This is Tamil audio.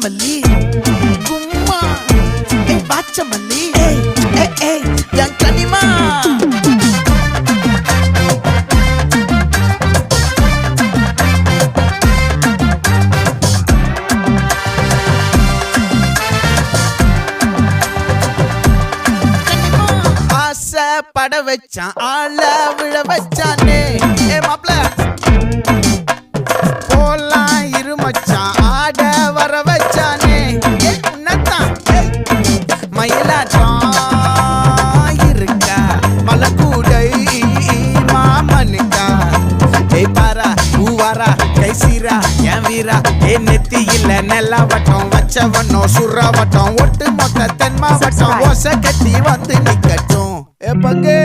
பாச்சமல்லி. கும்மா. ஏ பாச்சமல்லி. ஏய். ஏய் ஏய் என் கனிமா. பட வச்சான் ஆள விழ வச்சானே. ஏ மாப்ள போலாம் இருமச்சான் சீரா என் வீரா? ஏ நெத்தி இல்ல நெல்லா வட்டம் வச்சவனோ சுறா வட்டம் ஒட்டு மொத்த தென் மாவட்டம். ஓசை கட்டி வந்து நிக்கட்டும். ஏ பங்கே.